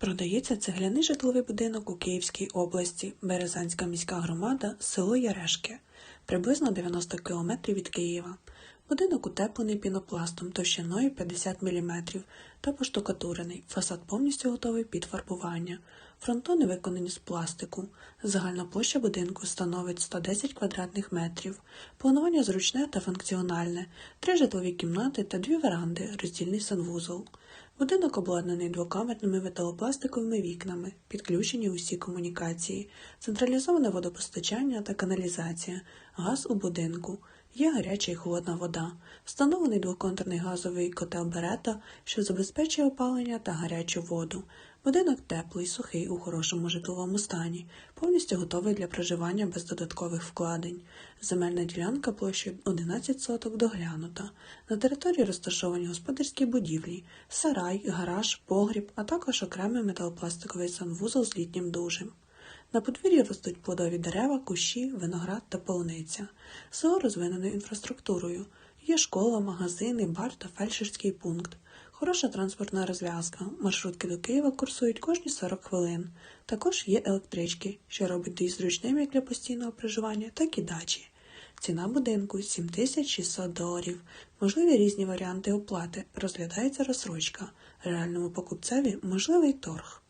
Продається цегляний житловий будинок у Київській області, Березанська міська громада, село Ярешки, приблизно 90 км від Києва. Будинок утеплений пінопластом товщиною 50 мм та поштукатурений. Фасад повністю готовий під фарбування. Фронтони виконані з пластику. Загальна площа будинку становить 110 квадратних метрів. Планування зручне та функціональне. Три житлові кімнати та дві веранди, роздільний санвузол. Будинок обладнаний двокамерними металопластиковими вікнами, підключені усі комунікації, централізоване водопостачання та каналізація, газ у будинку, є гаряча і холодна вода, встановлений двоконтурний газовий котел Берета, що забезпечує опалення та гарячу воду. Будинок теплий, сухий, у хорошому житловому стані, повністю готовий для проживання без додаткових вкладень. Земельна ділянка площею 11 соток доглянута. На території розташовані господарські будівлі, сарай, гараж, погріб, а також окремий металопластиковий санвузол з літнім душем. На подвір'ї ростуть плодові дерева, кущі, виноград та полуниця. Село розвинено інфраструктурою. Є школа, магазини, бар та фельдшерський пункт. Хороша транспортна розв'язка. Маршрутки до Києва курсують кожні 40 хвилин. Також є електрички, що робить доїзд зручним як для постійного проживання, так і дачі. Ціна будинку 7600 доларів. Можливі різні варіанти оплати. Розглядається розсрочка. Реальному покупцеві можливий торг.